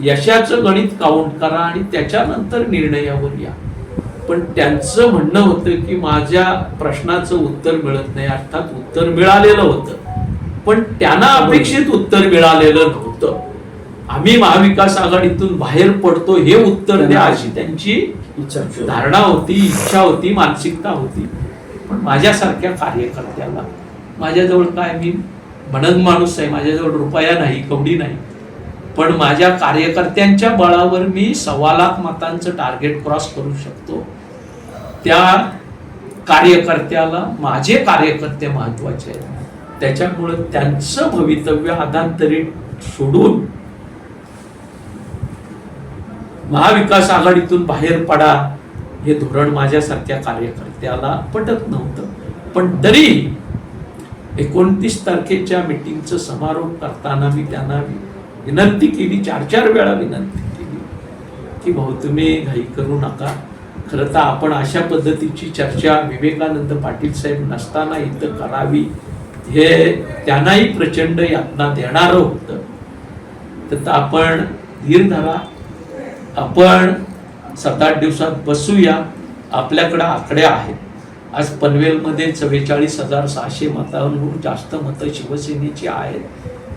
यशाचं गणित काउंट करा आणि त्याच्यानंतर निर्णयावर या. पण त्यांचं म्हणणं होतं की माझ्या प्रश्नाचं उत्तर मिळत नाही अर्थात उत्तर मिळालेलं होतं. पण त्यांना अपेक्षित उत्तर मिळालेलं नव्हतं. आम्ही महाविकास आघाडीतून बाहेर पडतो हे उत्तर द्या अशी त्यांची धारणा होती इच्छा होती मानसिकता होती. पण माझ्यासारख्या कार्यकर्त्याला माझ्याजवळ काय मी म्हणत माणूस आहे माझ्याजवळ रुपया नाही कवडी नाही. पण माझ्या कार्यकर्त्यांच्या बळावर मी सव्वा लाख मतांचं टार्गेट क्रॉस करू शकतो. त्या कार्यकर्त्याला माझे कार्यकर्ते महत्त्वाचे आहेत. त्याच्यामुळं त्यांचं भवितव्य आदांतरी सोडून महाविकास आघाडीतून बाहेर पडा हे धोरण माझ्यासारख्या कार्यकर्त्याला पटत नव्हतं. पण तरी एकोणतीस तारखेच्या मिटिंगचं समारोप करताना मी त्यांना विनंती केली चार चार वेळा विनंती केली की भाऊ तुम्ही घाई करू नका. खरं तर आपण अशा पद्धतीची चर्चा विवेकानंद पाटील साहेब नसताना इथं करावी. हे त्यांनाही प्रचंड यातना देणारं होतं. तर आपण धीर धरा. आपण सात आठ दिवसात बसूया. आपल्याकडे आकडे आहेत. आज पनवेलमध्ये चव्वेचाळीस हजार सहाशे मतांहून जास्त मतं शिवसेनेची आहेत.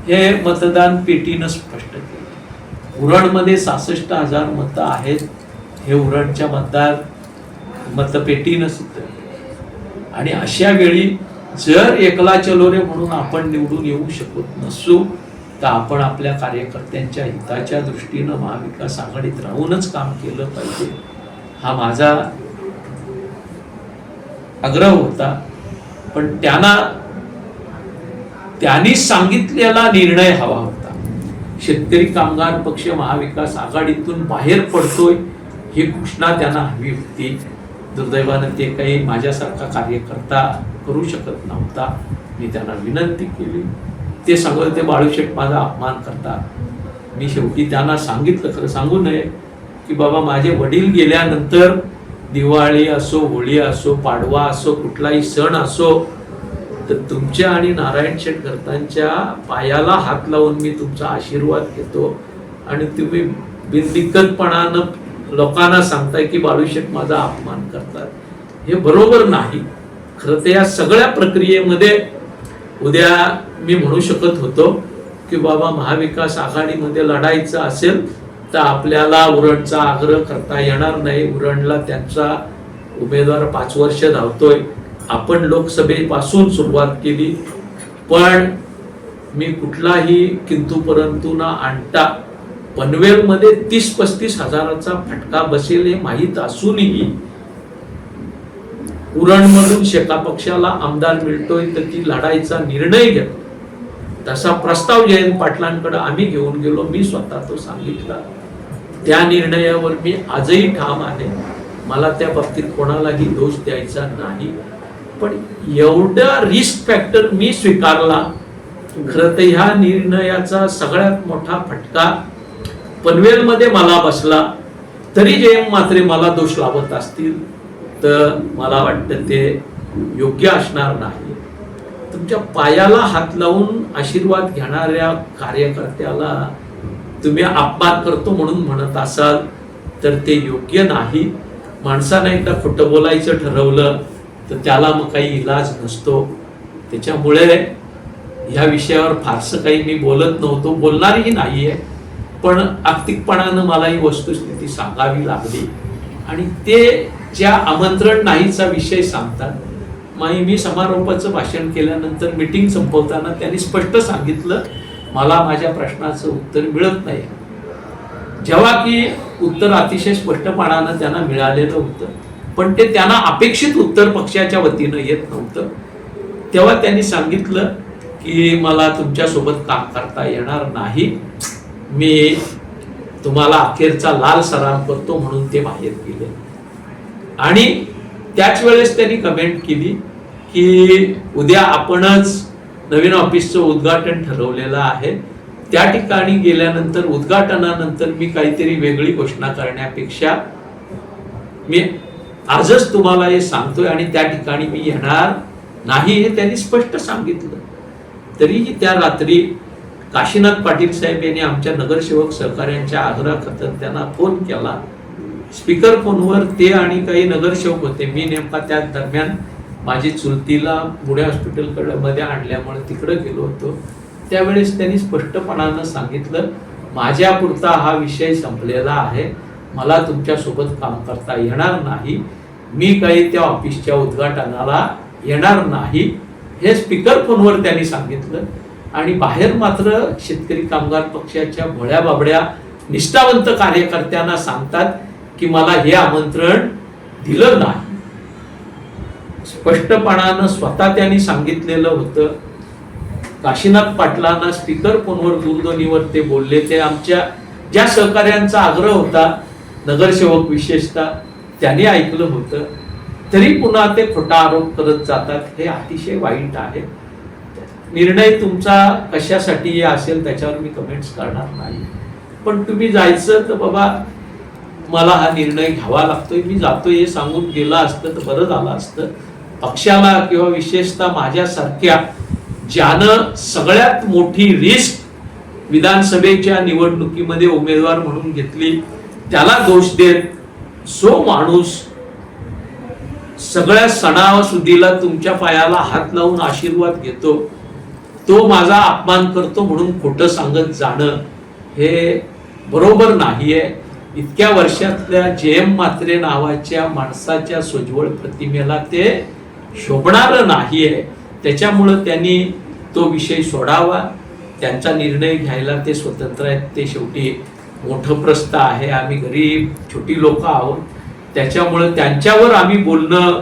हे मतदान पेटीनं स्पष्ट केलं. उरणमध्ये सहासष्ट हजार मतं आहेत. हे उरणच्या मतदार मतपेटीनं सुद्धा. आणि अशा वेळी जर एकला चलो रे म्हणून आपण निवडून येऊ शकत नसू तर आपण आपल्या कार्यकर्त्यांच्या हिताच्या दृष्टीनं महाविकास आघाडीत राहूनच काम केलं पाहिजे. हा माझा आग्रह होता. पण त्यांना त्यांनी सांगितलेला निर्णय हवा होता. शेतकरी कामगार पक्ष महाविकास आघाडीतून बाहेर पडतोय ही घोषणा त्यांना हवी होती. दुर्दैवानं ते काही माझ्यासारखा कार्यकर्ता करू शकत नव्हता. मी त्यांना विनंती केली. ते सांगत ते बाळूशेठ माझा अपमान करतात मी शेवटी त्यांना सांगितलं खरं सांगू नये की बाबा माझे वडील गेल्यानंतर दिवाळी असो होळी असो पाडवा असो कुठलाही सण असो तर तुमच्या आणि नारायण शेटकर्तांच्या पायाला हात लावून मी तुमचा आशीर्वाद घेतो. आणि तुम्ही बिनदिक्कतपणानं लोकांना सांगताय की बाळूशेठ माझा अपमान करतात. हे बरोबर नाही. खरं तर या सगळ्या प्रक्रियेमध्ये उद्या मी म्हणू शकत होतो की बाबा महाविकास आघाडीमध्ये लढायचं असेल तर आपल्याला उरणचा आग्रह करता येणार नाही. उरणला त्यांचा उमेदवार पाच वर्ष धावतोय. आपण लोकसभेपासून सुरुवात केली. पण मी कुठलाही किंतू परंतु ना आणता पनवेलमध्ये तीस पस्तीस हजाराचा फटका बसेल हे माहीत असूनही उरणमधून शेका पक्षाला आमदार मिळतोय तर ती लढाईचा निर्णय घेतो. तसा प्रस्ताव जयंत पाटलांकडे आम्ही घेऊन गेलो मी स्वतः तो सांगितला. त्या निर्णयावर मी आजही ठाम आहे. मला त्या बाबतीत कोणालाही दोष द्यायचा नाही. पण एवढा रिस्क फॅक्टर मी स्वीकारला खरं तर ह्या निर्णयाचा सगळ्यात मोठा फटका पनवेलमध्ये मला बसला तरी जयंत मात्रे मला दोष लावत असतील तर मला वाटतं ते योग्य असणार नाही. तुमच्या पायाला हात लावून आशीर्वाद घेणाऱ्या कार्यकर्त्याला तुम्ही अपमान करतो म्हणून म्हणत असाल तर ते योग्य नाही. माणसानं एकदा खोटं बोलायचं ठरवलं तर त्याला मग काही इलाज नसतो. त्याच्यामुळे ह्या विषयावर फारसं काही मी बोलत नव्हतो बोलणारही नाही आहे पण आर्थिकपणानं मला ही वस्तुस्थिती सांगावी लागली. आणि ते ज्या आमंत्रण नाहीचा विषय सांगतात माई मी समारोपाचं भाषण केल्यानंतर मिटिंग संपवताना त्यांनी स्पष्ट सांगितलं मला माझ्या प्रश्नाचं उत्तर मिळत नाही. जेव्हा की उत्तर अतिशय स्पष्टपणानं त्यांना मिळालेलं होतं पण ते त्यांना अपेक्षित उत्तर पक्षाच्या वतीनं येत नव्हतं. तेव्हा त्यांनी सांगितलं की मला तुमच्यासोबत काम करता येणार नाही. मी तुम्हाला अखेरचा लाल सराव करतो म्हणून ते बाहेर गेले. आणि त्याच वेळेस त्यांनी कमेंट केली की उद्या आपणच नवीन ऑफिसचं उद्घाटन ठरवलेलं आहे. त्या ठिकाणी गेल्यानंतर उद्घाटनानंतर मी काहीतरी वेगळी घोषणा करण्यापेक्षा मी आजच तुम्हाला हे सांगतोय आणि त्या ठिकाणी मी येणार नाही हे त्यांनी स्पष्ट सांगितलं. तरीही त्या रात्री काशीनाथ पाटील साहेब यांनी आमच्या नगरसेवक सहकार्यांच्या आग्रहाखातर त्यांना फोन केला. स्पीकर फोनवर ते आणि काही नगरसेवक होते. मी नेमका त्या दरम्यान माझी चुलतीला पुणे हॉस्पिटलकडे मध्ये आणल्यामुळे तिकडे गेलो होतो. त्यावेळेस त्यांनी स्पष्टपणानं सांगितलं माझ्यापुरता हा विषय संपलेला आहे. मला तुमच्यासोबत काम करता येणार नाही. मी काही त्या ऑफिसच्या उद्घाटनाला येणार नाही. हे स्पीकर फोनवर त्यांनी सांगितलं. आणि बाहेर मात्र शेतकरी कामगार पक्षाच्या भोळ्या बाबड्या निष्ठावंत कार्यकर्त्यांना सांगतात की मला हे आमंत्रण दिलं नाही. स्पष्टपणानं स्वतः त्यांनी सांगितलेलं होतं. काशीनाथ पाटलांना स्पीकर फोनवर दूरध्वनीवर ते बोलले. ते आमच्या ज्या सहकार्यांचा आग्रह होता नगरसेवक विशेषतः त्यांनी ऐकलं होतं. तरी पुन्हा ते खोटा आरोप करत जातात. हे अतिशय वाईट आहे. निर्णय तुमचा कशासाठी असेल त्याच्यावर मी कमेंट्स करणार नाही. पण तुम्ही जायचं तर बाबा मला हा निर्णय घ्यावा लागतोय. मी जातोय हे सांगून गेलं असतं तर बरं झालं असतं. पक्षाला किंवा विशेषतः माझ्यासारख्या ज्यानं सगळ्यात मोठी रिस्क विधानसभेच्या निवडणुकीमध्ये उमेदवार म्हणून घेतली त्याला दोष देत जो माणूस सगळ्या सणासुदीला तुमच्या पायाला हात लावून आशीर्वाद घेतो तो माझा अपमान करतो म्हणून खोटं सांगत जाणं हे बरोबर नाही आहे इतक्या वर्षातल्या जे एम मात्रे नावाच्या माणसाच्या सोज्वळ प्रतिमेला ते शोभणारं नाही आहे त्याच्यामुळं त्यांनी तो विषय सोडावा. त्यांचा निर्णय घ्यायला ते स्वतंत्र आहेत. ते शेवटी मोठं प्रस्थ आहे. आम्ही गरीब छोटी लोक आहोत. त्याच्यामुळं त्यांच्यावर आम्ही बोलणं